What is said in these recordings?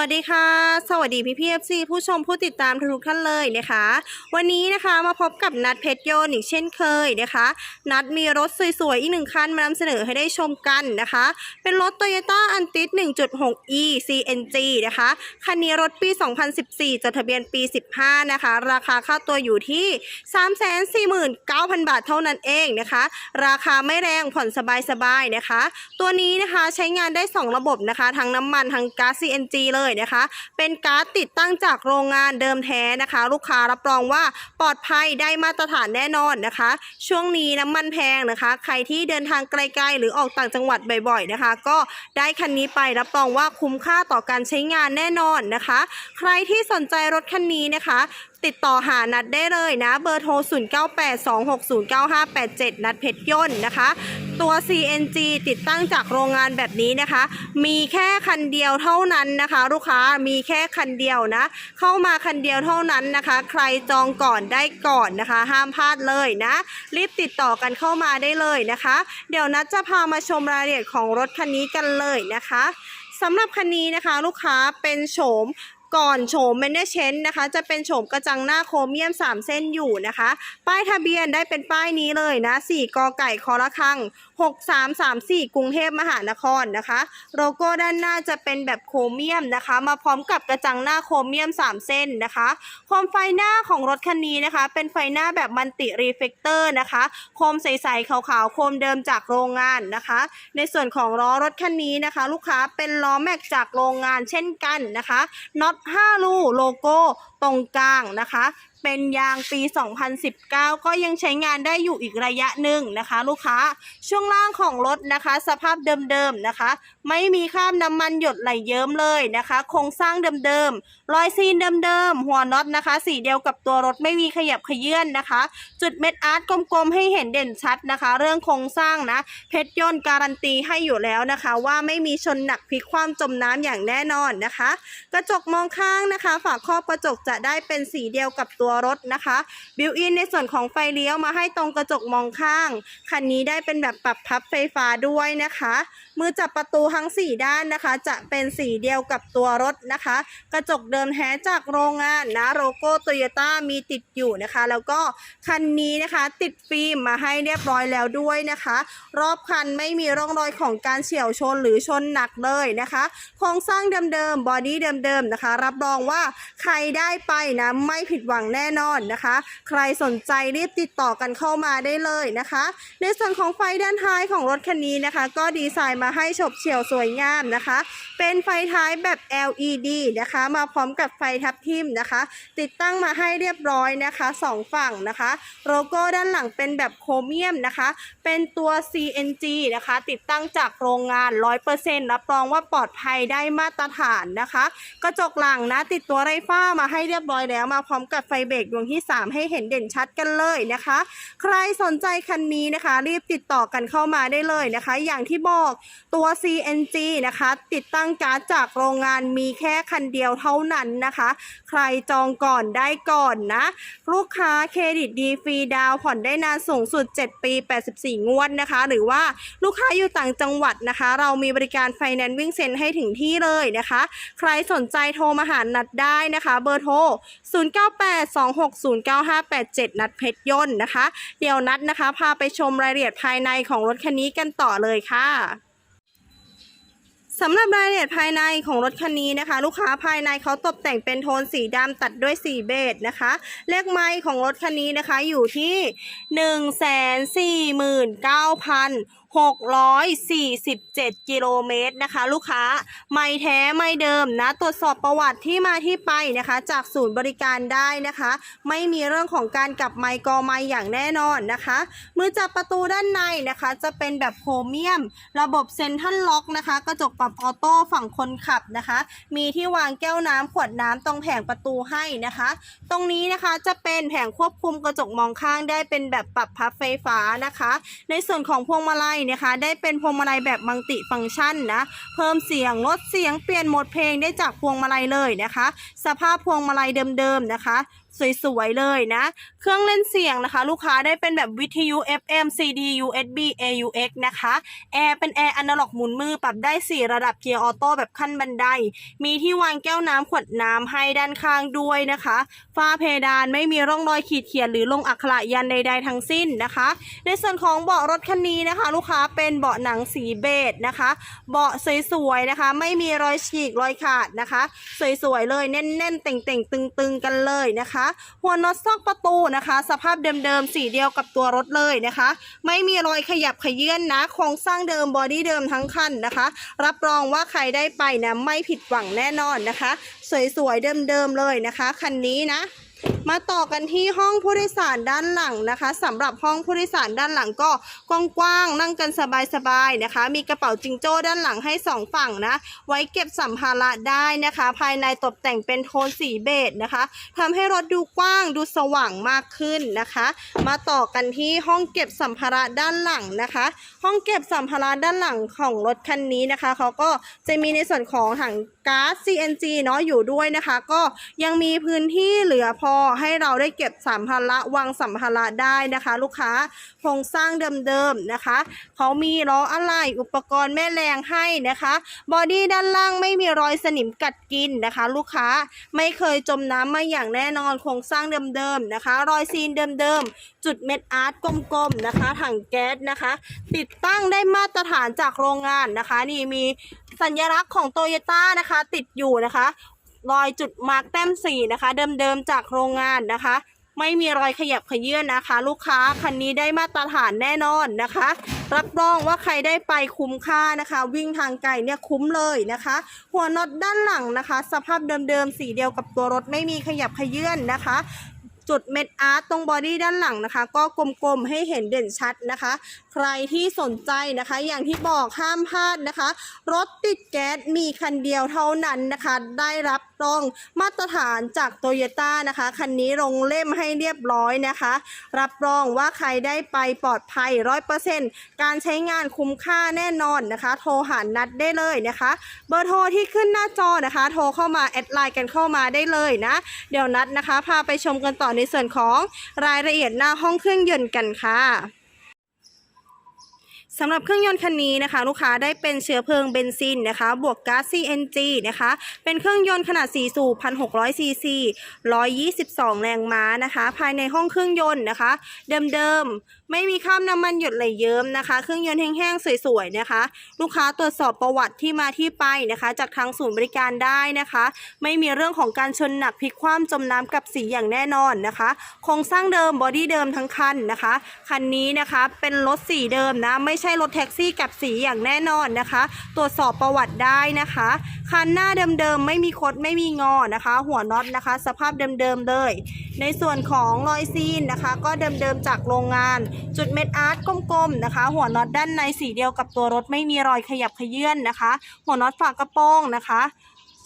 วัสดีค่ะ สวัสดีพี่พีเอฟซีผู้ชมผู้ติดตามทุกท่านเลยนะคะ วันนี้นะคะมาพบกับนัดเพชรโยนอีกเช่นเคยนะคะ นัดมีรถสวยๆ อีกหนึ่งคันมานำเสนอให้ได้ชมกันนะคะ เป็นรถ Toyota a n t i s 1.6e CNG นะคะ คันนี้รถปี 2014 จดทะเบียนปี 15 นะคะ ราคาค่าตัวอยู่ที่ 349,000 บาทเท่านั้นเองนะคะ ราคาไม่แรงผ่อนสบายๆนะคะ ตัวนี้นะคะใช้งานได้ 2 ระบบนะคะ ทั้งน้ำมันทั้งก๊าซ CNG เลยนะคะ เป็นก๊าซติดตั้งจากโรงงานเดิมแท้นะคะ ลูกค้ารับรองว่าปลอดภัยได้มาตรฐานแน่นอนนะคะ ช่วงนี้น้ำมันแพงนะคะ ใครที่เดินทางไกลๆ หรือออกต่างจังหวัดบ่อยๆนะคะ ก็ได้คันนี้ไปรับรองว่าคุ้มค่าต่อการใช้งานแน่นอนนะคะ ใครที่สนใจรถคันนี้นะคะ ติดต่อหานัดได้เลยนะ เบอร์โทร 0982609587 นัดเพชรย่นนะคะ ตัว CNG ติดตั้งจากโรงงานแบบนี้นะคะ มีแค่คันเดียวเท่านั้นนะคะ ลูกค้ามีแค่คันเดียวนะ เข้ามาคันเดียวเท่านั้นนะคะ ใครจองก่อนได้ก่อนนะคะ ห้ามพลาดเลยนะ รีบติดต่อกันเข้ามาได้เลยนะคะ เดี๋ยวนัดจะพามาชมรายละเอียดของรถคันนี้กันเลยนะคะสำหรับคันนี้นะคะ ลูกค้าเป็นโฉม ก่อนโฉมเมนเดเชนนะคะ จะเป็นโฉมกระจังหน้าโครเมียม 3 เส้นอยู่นะคะ ป้ายทะเบียนได้เป็นป้ายนี้เลยนะ 4กอไก่คอระคัง6334 กรุงเทพมหานครนะคะ โลโก้ด้านหน้าจะเป็นแบบโครเมียมนะคะ มาพร้อมกับกระจังหน้าโครเมียม 3 เส้นนะคะโคมไฟหน้าของรถคันนี้นะคะ เป็นไฟหน้าแบบมันติรีเฟกเตอร์นะคะ โคมใสๆขาวๆ โคมเดิมจากโรงงานนะคะ ในส่วนของล้อรถคันนี้นะคะ ลูกค้าเป็นล้อแม็กจากโรงงานเช่นกันนะคะน็อต5ลูโลโก้ตรงกลางนะคะ เป็นยางปี 2019 ก็ยังใช้งานได้อยู่อีกระยะหนึ่งนะคะ ลูกค้าช่วงล่างของรถนะคะ สภาพเดิมๆนะคะ ไม่มีคราบน้ำมันหยดไหลเยิ้มเลยนะคะ โครงสร้างเดิมๆรอยซีนเดิมๆหัวน็อตนะคะ สีเดียวกับตัวรถไม่มีขยับขยื่นนะคะ จุดเม็ดอาร์ตกลมๆ ให้เห็นเด่นชัดนะคะ เรื่องโครงสร้างนะ เพชรย่นต์การันตีให้อยู่แล้วนะคะ ว่าไม่มีชนหนักพลิกคว่ำจมน้ำอย่างแน่นอนนะคะ กระจกมองข้างนะคะ ฝาครอบกระจกจะได้เป็นสีเดียวกับตัวรถนะคะบิวอินในส่วนของไฟเลี้ยวมาให้ตรงกระจกมองข้าง คันนี้ได้เป็นแบบปรับพับไฟฟ้าด้วยนะคะ มือจับประตูทั้ง 4 ด้านนะคะ จะเป็นสีเดียวกับตัวรถนะคะ กระจกเดิมแท้จากโรงงานนะโลโก้โตโยต้ามีติดอยู่นะคะ แล้วก็คันนี้นะคะ ติดฟิล์มมาให้เรียบร้อยแล้วด้วยนะคะ รอบคันไม่มีร่องรอยของการเฉี่ยวชนหรือชนหนักเลยนะคะ โครงสร้างเดิมๆบอดี้เดิมๆนะคะ รับรองว่าใครได้ไปนะไม่ผิดหวังแน่น่นอนนะคะ ใครสนใจรีบติดต่อกันเข้ามาได้เลยนะคะ ในส่วนของไฟด้านท้ายของรถคันนี้นะคะ ก็ดีไซน์มาให้ฉบเฉี่ยวสวยงามนะคะ เป็นไฟท้ายแบบ LED นะคะ มาพร้อมกับไฟทับทิมนะคะ ติดตั้งมาให้เรียบร้อยนะคะสองฝั่งนะคะโลโก้ด้านหลังเป็นแบบโครเมียมนะคะ เป็นตัว CNG นะคะ ติดตั้งจากโรงงาน 100%รับรองว่าปลอดภัยได้มาตรฐานนะคะ กระจกหลังนะติดตัวไรฟ้ามาให้เรียบร้อยแล้วมาพร้อมกับไฟเบรกดวงที่ 3 ให้เห็นเด่นชัดกันเลยนะคะ ใครสนใจคันนี้นะคะ รีบติดต่อกันเข้ามาได้เลยนะคะ อย่างที่บอกตัว CNG นะคะ ติดตั้งการ์ดจากโรงงานมีแค่คันเดียวเท่านั้นนะคะ ใครจองก่อนได้ก่อนนะ ลูกค้าเครดิตดีฟรีดาวน์ผ่อนได้นานสูงสุด 7 ปี 84 งวดนะคะ หรือว่าลูกค้าอยู่ต่างจังหวัดนะคะ เรามีบริการไฟแนนซ์วิ่งเซ็นให้ถึงที่เลยนะคะ ใครสนใจโทรมาหานัดได้นะคะ เบอร์โทร26095887 นัดเพชรยนต์นะคะ เดี๋ยวนัดนะคะพาไปชมรายละเอียดภายในของรถคันนี้กันต่อเลยค่ะสำหรับรายละเอียดภายในของรถคันนี้นะคะ ลูกค้าภายในเขาตกแต่งเป็นโทนสีดำตัดด้วยสีเบจนะคะเลขไมล์ของรถคันนี้นะคะอยู่ที่ 647 กิโลเมตรนะคะ ลูกค้าไม่แท้ไม่เดิมนะ ตรวจสอบประวัติที่มาที่ไปนะคะ จากศูนย์บริการได้นะคะ ไม่มีเรื่องของการกลับไมค์กอไมค์อย่างแน่นอนนะคะ มือจับประตูด้านในนะคะ จะเป็นแบบโครเมียม ระบบเซ็นทรัลล็อกนะคะ กระจกปรับออโต้ฝั่งคนขับนะคะ มีที่วางแก้วน้ำขวดน้ำตรงแผงประตูให้นะคะ ตรงนี้นะคะจะเป็นแผงควบคุมกระจกมองข้างได้เป็นแบบปรับพับไฟฟ้านะคะ ในส่วนของพวงมาลัยนะคะ ได้เป็นพวงมาลัยแบบมังติฟังก์ชันนะ เพิ่มเสียงลดเสียงเปลี่ยนโหมดเพลงได้จากพวงมาลัยเลยนะคะ สภาพพวงมาลัยเดิมๆนะคะ สวยๆเลยนะ เครื่องเล่นเสียงนะคะ ลูกค้าได้เป็นแบบวิทยุ FM CD USB AUX นะคะแอร์เป็นแอร์อนาล็อกหมุนมือปรับได้ 4 ระดับเกียร์ออโต้แบบขั้นบันได มีที่วางแก้วน้ำขวดน้ำให้ด้านข้างด้วยนะคะฝ้าเพดานไม่มีร่องรอยขีดเขียนหรือลงอักขระยันใดๆทั้งสิ้นนะคะ ในส่วนของเบาะรถคันนี้นะคะ ลูกค้าเป็นเบาะหนังสีเบจนะคะ เบาะสวยๆนะคะ ไม่มีรอยฉีกรอยขาดนะคะ สวยๆเลยแน่นๆเต่งๆตึงๆกันเลยนะคะหัวน็อตซอกประตูนะคะ สภาพเดิมๆสีเดียวกับตัวรถเลยนะคะ ไม่มีรอยขยับขยื่นนะโครงสร้างเดิมบอดี้เดิมทั้งคันนะคะ รับรองว่าใครได้ไปนะไม่ผิดหวังแน่นอนนะคะ สวยๆเดิมๆเลยนะคะคันนี้นะ มาต่อกันที่ห้องผู้โดยสารด้านหลังนะคะสำหรับห้องผู้โดยสารด้านหลังก็กว้างๆนั่งกันสบายๆนะคะ มีกระเป๋าจิงโจ้ด้านหลังให้สองฝั่งนะ ไว้เก็บสัมภาระได้นะคะ ภายในตกแต่งเป็นโทนสีเบจนะคะทำให้รถดูกว้างดูสว่างมากขึ้นนะคะ มาต่อกันที่ห้องเก็บสัมภาระด้านหลังนะคะ ห้องเก็บสัมภาระด้านหลังของรถคันนี้นะคะเขาก็จะมีในส่วนของถังก๊าซ CNG เนาะอยู่ด้วยนะคะ ก็ยังมีพื้นที่เหลือพอให้เราได้เก็บสัมภาระวางสัมภาระได้นะคะ ลูกค้าโครงสร้างเดิมๆนะคะเขามีล้ออะไหล่อุปกรณ์แม่แรงให้นะคะบอดี้ด้านล่างไม่มีรอยสนิมกัดกินนะคะ ลูกค้าไม่เคยจมน้ำมาอย่างแน่นอนโครงสร้างเดิมๆนะคะ รอยซีนเดิมๆจุดเม็ดอาร์ตกลมๆนะคะถังแก๊สนะคะ ติดตั้งได้มาตรฐานจากโรงงานนะคะ นี่มีสัญลักษณ์ของโตโยต้านะคะ ติดอยู่นะคะ รอยจุดมาร์กแต้มสีนะคะ เดิมๆจากโรงงานนะคะ ไม่มีรอยขยับขยื่นนะคะ ลูกค้าคันนี้ได้มาตรฐานแน่นอนนะคะ รับรองว่าใครได้ไปคุ้มค่านะคะ วิ่งทางไกลเนี่ยคุ้มเลยนะคะ หัวน็อตด้านหลังนะคะ สภาพเดิมๆสีเดียวกับตัวรถไม่มีขยับขยื่นนะคะจุดเม็ดอาร์ตตรงบอดี้ด้านหลังนะคะ ก็กลมๆให้เห็นเด่นชัดนะคะ ใครที่สนใจนะคะ อย่างที่บอกห้ามพลาดนะคะ รถติดแก๊สมีคันเดียวเท่านั้นนะคะ ได้รับรองมาตรฐานจากโตโยต้านะคะคันนี้ลงเล่มให้เรียบร้อยนะคะ รับรองว่าใครได้ไปปลอดภัยร้อยเปอร์เซ็นต์การใช้งานคุ้มค่าแน่นอนนะคะ โทรหานัดได้เลยนะคะ เบอร์โทรที่ขึ้นหน้าจอนะคะ โทรเข้ามาแอดไลน์กันเข้ามาได้เลยนะ เดี๋ยวนัดนะคะ พาไปชมกันต่อในส่วนของรายละเอียดหน้าห้องเครื่องยนต์กันค่ะ สำหรับเครื่องยนต์คันนี้นะคะ ลูกค้าได้เป็นเชื้อเพลิงเบนซินนะคะ บวกก๊าซ CNG นะคะ เป็นเครื่องยนต์ขนาด 4 สูบ 1,600 ซีซี 122 แรงม้านะคะ ภายในห้องเครื่องยนต์นะคะ เดิมๆ ไม่มีคราบน้ำมันหยดไหลเยิ้มนะคะ เครื่องยนต์แห้งๆ สวยๆ นะคะ ลูกค้าตรวจสอบประวัติที่มาที่ไปนะคะ จากทางศูนย์บริการได้นะคะ ไม่มีเรื่องของการชนหนักพลิกคว่ำจมน้ำกับสีอย่างแน่นอนนะคะ โครงสร้างเดิมบอดี้เดิมทั้งคันนะคะ คันนี้นะคะเป็นรถสีเดิมนะไม่ใช่รถแท็กซี่กับสีอย่างแน่นอนนะคะ ตรวจสอบประวัติได้นะคะ คันหน้าเดิมๆไม่มีคดไม่มีงอนะคะ หัวน็อตนะคะ สภาพเดิมๆเลย ในส่วนของรอยซีนนะคะ ก็เดิมๆจากโรงงาน จุดเม็ดอาร์ตกลมๆนะคะ หัวน็อตด้านในสีเดียวกับตัวรถไม่มีรอยขยับขยื่นนะคะ หัวน็อตฝากระโปรงนะคะ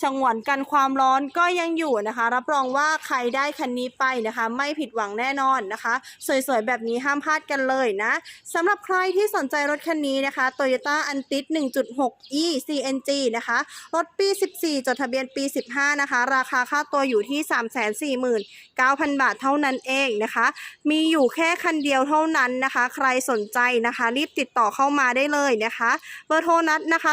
ฉงวนกันความร้อนก็ยังอยู่นะคะ รับรองว่าใครได้คันนี้ไปนะคะ ไม่ผิดหวังแน่นอนนะคะ สวยๆ แบบนี้ห้ามพลาดกันเลยนะสำหรับใครที่สนใจรถคันนี้นะคะ Toyota a n t i s 1.6 e CNG นะคะ รถปี 14 จดทะเบียนปี 15 นะคะ ราคาค่าตัวอยู่ที่ 349,000 บาทเท่านั้นเองนะคะ มีอยู่แค่คันเดียวเท่านั้นนะคะ ใครสนใจนะคะ รีบติดต่อเข้ามาได้เลยนะคะ เบอร์โทรนัดนะคะ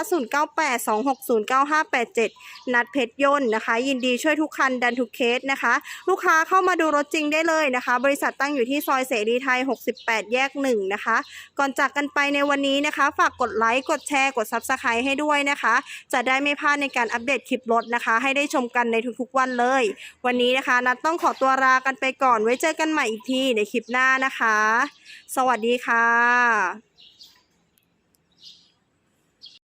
0982609587นัดเพชรยนต์นะคะ ยินดีช่วยทุกคันดันทุกเคสนะคะ ลูกค้าเข้ามาดูรถจริงได้เลยนะคะ บริษัทตั้งอยู่ที่ซอยเสรีไทย 68 แยก 1 นะคะ ก่อนจากกันไปในวันนี้นะคะ ฝากกดไลค์กดแชร์กด Subscribe ให้ด้วยนะคะ จะได้ไม่พลาดในการอัปเดตคลิปรถนะคะ ให้ได้ชมกันในทุกๆวันเลย วันนี้นะคะ นัดต้องขอตัวลากันไปก่อนไว้เจอกันใหม่อีกทีในคลิปหน้านะคะ สวัสดีค่ะ